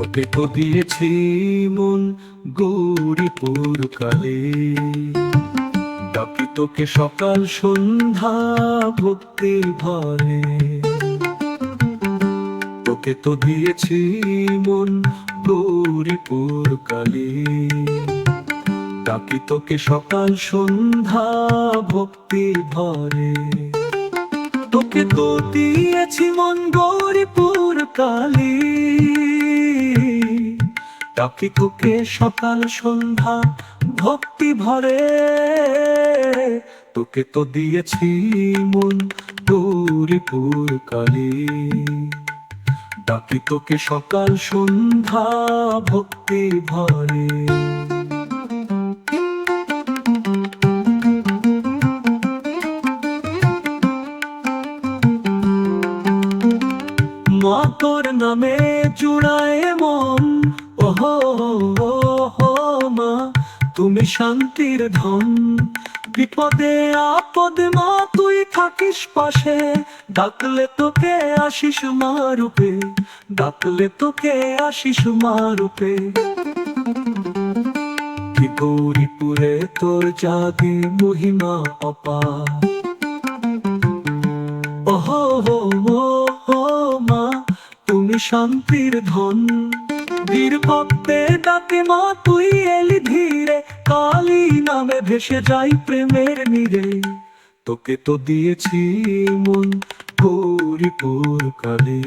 তোকে তো দিয়েছি মন গৌরীপুর কালে। ডাকি তোকে সকাল সন্ধ্যা ভক্তি ভরে তোকে তো দিয়েছি মন গৌরীপুর কালে। ডাকি তোকে সকাল সন্ধ্যা ভক্তি ভরে তোকে তো দিয়েছি মন গৌরীপুর কালী। ডাকি তোকে সকাল সন্ধ্যা, ভক্তি ভরে। তোকে তো দিয়েছি মন গৌরীপুর কালী। ডাকি তোকে সকাল সন্ধ্যা, ভক্তি ভরে। মা তোর নামে জুড়ায় মন ওহো মা, তুমি শান্তির ধন। বিপদে আপদে মা, তুই থাকিস পাশে। ডাকলে তোকে আসিস মা রূপে, ডাকলে তোকে আসিস মা রূপে। গৌরীপুরে তোর জাগে মহিমা অপার ওহো হো হো হো মা, তুমি শান্তির ধন। বীর ভক্তে ডাকে মা, তুই এলি ধীরে। কালী নামে ভেসে যাই প্রেমের নিরে। তোকে তো দিয়েছি মন গৌরীপুর কালে।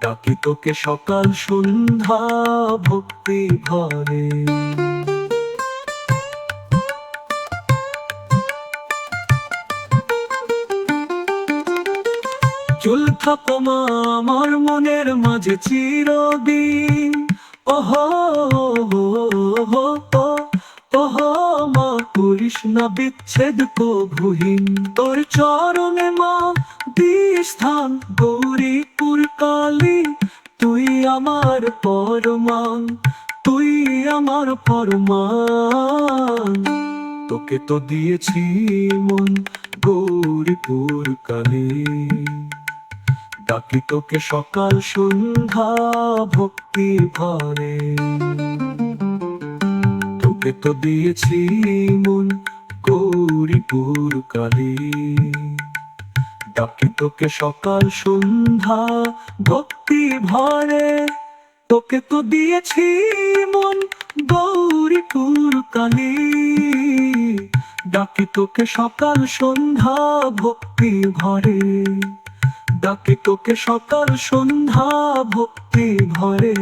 ডাকি তোকে সকাল সন্ধ্যা ভক্তি ভরে। চুল থাকো মা আমার মনের মাঝে চিরদিন। ওহো ওহো ওহো মা, করিস না বিচ্ছেদ কভুহীন তোর চরণে মা দিস স্থান গৌরীপুর কালী। তুই আমার পরমান, তুই আমার পরমান। তোকে তো দিয়েছি মন গৌরীপুর কালে। ডাকি তোকে সকাল সন্ধ্যা ভক্তি ভরে। তোকে তো দিয়েছি মন গৌরীপুর কালে। ডাকি তোকে সকাল সন্ধ্যা ভক্তি ভরে। তোকে তো দিয়েছি মন গৌরীপুর কালে। ডাকি তোকে সকাল সন্ধ্যা ভক্তি ভরে। ডাকে তোকে সকাল সন্ধ্যা ভক্তি ভরে।